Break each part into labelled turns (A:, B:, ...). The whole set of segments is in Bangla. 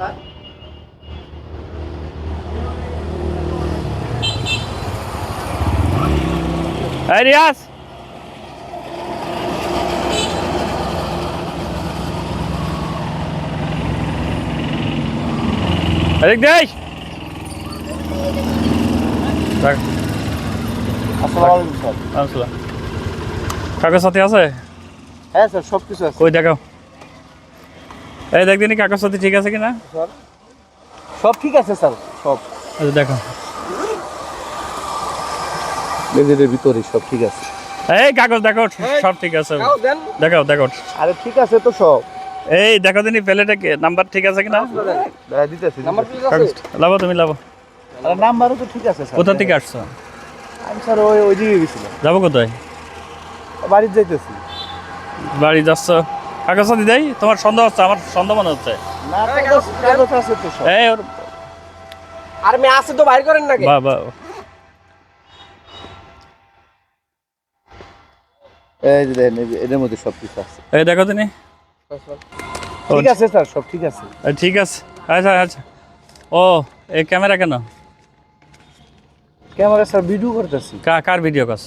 A: এই রিয়াজ এদিক দেখ রাখ
B: আসসালামু আলাইকুম স্যার
A: আসসালাম কাগজ সাথে আছে
B: হ্যাঁ স্যার সব কিছু আছে
A: কই দেখাও এই দেখ দিনই কাগজ সাথে ঠিক আছে কিনা?
B: সব ঠিক আছে স্যার সব।
A: আচ্ছা দেখো।
B: লেজের ভিতরে সব ঠিক আছে।
A: এই কাগজ দেখো সব ঠিক আছে। দেখাও দেখো
B: আরে ঠিক আছে তো সব।
A: এই দেখো দিনই প্লেটে নাম্বার ঠিক আছে কিনা?
B: হ্যাঁ, দিতেছি নাম্বার
A: কাগজ লাভো তুমি লাভো
B: আরে নাম্বারও তো ঠিক আছে স্যার।
A: কোথা থেকে আসছো?
B: আমি স্যার ওই ওই দিকে গেছিলাম।
A: যাব কোথায়?
B: বাড়িতে যাইতেছি।
A: বাড়ি যাচ্ছ? দেয় তোমার সন্দেহ হচ্ছে আমার সন্দেহ মনে হচ্ছে।
B: না কাগজ কাগজ আছে তো সব
A: এই ওর
C: আর মেয়ে আছে তো বাইর করেন নাকি?
B: এই যে দেখেন এদের মধ্যে সব কিছু আছে।
A: এই দেখো তিনি
B: ঠিক আছে স্যার সব ঠিক আছে।
A: ঠিক আছে। আচ্ছা আচ্ছা। ও এই ক্যামেরা কেন?
B: ক্যামেরা স্যার ভিডিও করতেছি।
A: কা- কার ভিডিও করছ?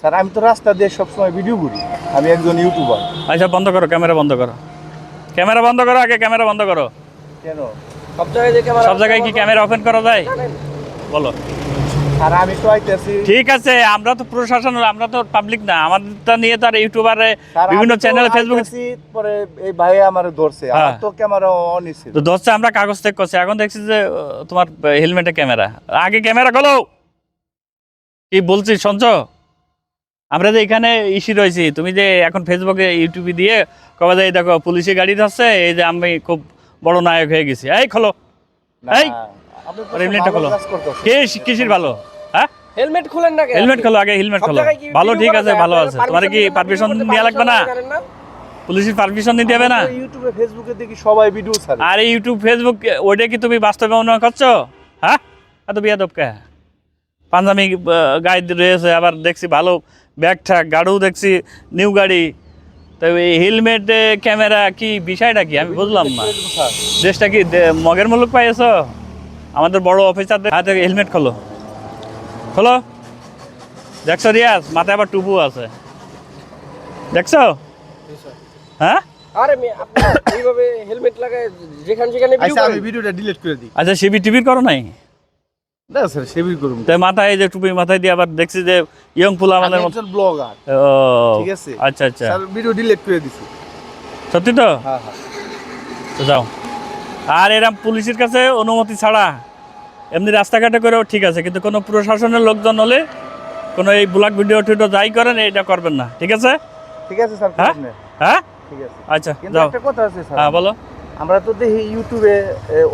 B: স্যার আমি তো রাস্তা দিয়ে সবসময় ভিডিও করি। আমি একজন ইউটিউবার
A: আচ্ছা বন্ধ করো ক্যামেরা বন্ধ করো। ক্যামেরা বন্ধ করো আগে ক্যামেরা বন্ধ করো।
B: কেন?
C: সব জায়গায়
A: সব জায়গায় কি ক্যামেরা ওপেন করা যায়? বলো।
B: আর আমি তো আইতেছি।
A: ঠিক আছে আমরা তো প্রশাসন আমরা তো পাবলিক না। আমাদেরটা নিয়ে তো আর ইউটিউবারে বিভিন্ন চ্যানেল ফেসবুক
B: পরে এই ভাই আমার ধরছে। আমার
A: হ্যাঁ।
B: তো ক্যামেরা অন ছিল।
A: তো ধরছে আমরা কাগজ চেক করছি। এখন দেখছি যে তোমার হেলমেটে ক্যামেরা। আগে ক্যামেরা গলো কি বলছি শুনছ? আমরা যে এখানে ইসি রয়েছি তুমি যে এখন ফেসবুকে ইউটিউবে দিয়ে কবে যে এই দেখো পুলিশে গাড়ি ধরছে এই যে আমি খুব বড় নায়ক হয়ে গেছি। এই খোলো। এই! কে কিসির ভালো? হ্যাঁ?
C: হেলমেট খুলেন না
A: হেলমেট খোলো আগে হেলমেট খোলো। ভালো ঠিক আছে ভালো আছে। তোমার কি পারমিশন দেওয়া লাগবে না? পুলিশের পারমিশন নিতে হবে না?
B: ইউটিউবে ফেসবুকে দেখি সবাই ভিডিও ছাড়ে।
A: আর ইউটিউব ফেসবুক ওইটা কি তুমি বাস্তবে মনে করছ? হ্যাঁ? এত বিয়াদব কে? পাঞ্জাবি গাড়ি রয়েছে আবার দেখছি ভালো ব্যাগ ঠ্যাগ গাড়িও দেখছি নিউ গাড়ি। তো এই হেলমেট ক্যামেরা কি বিষয়টা কি? আমি বুঝলাম না। দেশটা কি মগের মুলুক পাইছো আমাদের বড় অফিসারদের হাতে হেলমেট খোলো। খোলো। দেখছ রিয়াজ? মাথায় আবার টুপু আছে। দেখছ? হ্যাঁ?
C: আরে এইভাবে হেলমেট লাগায় যেখানে সেখানে
B: আচ্ছা আমি ভিডিওটা ডিলিট করে দিই।
A: আচ্ছা সিবি টিভির করো নাই?
B: না স্যার করুন।
A: তাই মাথায় যে টুপি মাথায় দিয়ে আবার দেখছি যে ইয়ং ফুল আমাদের
B: একজন ব্লগার ঠিক আছে।
A: আচ্ছা আচ্ছা।
B: স্যার ভিডিও ডিলিট করে দিছি।
A: সত্যি তো?
B: হ্যাঁ হ্যাঁ।
A: তো যাও। আর এরম পুলিশের কাছে অনুমতি ছাড়া এমনি রাস্তাঘাটে করেও ঠিক আছে কিন্তু কোনো প্রশাসনের লোকজন হলে কোনো এই ব্লগ ভিডিও টিডিও যাই করেন এটা করবেন না। ঠিক আছে?
B: ঠিক আছে স্যার
A: হ্যাঁ? হ্যাঁ?
B: ঠিক আছে।
A: আচ্ছা যাও।
B: একটা কথা আছে স্যার।
A: হ্যাঁ বলো।
B: আমরা তো দেখি ইউটিউবে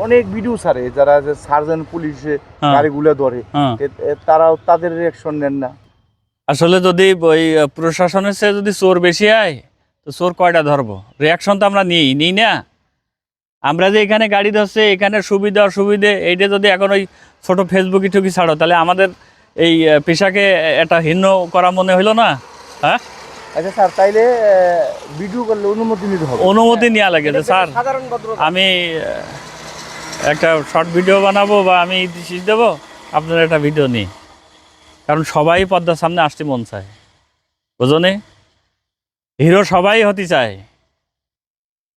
B: অনেক ভিডিও ছাড়ে যারা যে সার্জন পুলিশে
A: হ্যাঁ।
B: গাড়িগুলো ধরে।
A: হ্যাঁ।
B: তারাও তাদের রিয়াকশন নেন না।
A: আসলে যদি ওই প্রশাসনের চেয়ে যদি চোর বেশি হয় তো চোর কয়টা ধরবো? রিয়াকশন তো আমরা নিই নিই না। আমরা যে এখানে গাড়ি ধরছে এখানে সুবিধা অসুবিধে এইটা যদি এখন ওই ছোটো ফেসবুকে টুকি ছাড়ো তাহলে আমাদের এই পেশাকে একটা হীন করা মনে হইল না? হ্যাঁ?
B: আচ্ছা স্যার তাইলে ভিডিও করলে অনুমতি নিতে হবে।
A: অনুমতি নেওয়া লাগে স্যার
C: সাধারণ
A: আমি একটা শর্ট ভিডিও বানাবো বা আমি দিশিস দেবো আপনার একটা ভিডিও নিই। কারণ সবাই পদ্মার সামনে আসতে মন চায়। বুঝনি হিরো সবাই হতে চায়।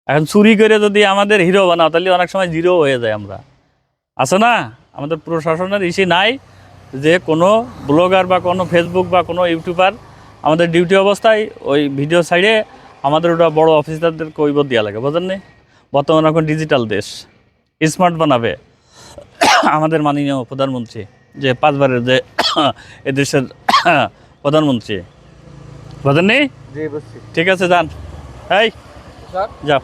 A: এখন চুরি করে যদি আমাদের হিরো বানাও তাহলে অনেক সময় জিরো হয়ে যায় আমরা। আছে না? আমাদের প্রশাসনের ইসি নাই যে কোনো ব্লগার বা কোনো ফেসবুক বা কোনো ইউটিউবার আমাদের ডিউটি অবস্থায় ওই ভিডিও সাইডে আমাদের ওটা বড় অফিসারদের কৈবত দেওয়া লাগে বোঝেন নি? বর্তমানে এখন ডিজিটাল দেশ। স্মার্ট বানাবে। আমাদের মাননীয় প্রধানমন্ত্রী যে পাঁচবারের যে এ এদেশের প্রধানমন্ত্রী। বোঝেননি
B: জি বুঝছি।
A: ঠিক আছে যান। এই যাও।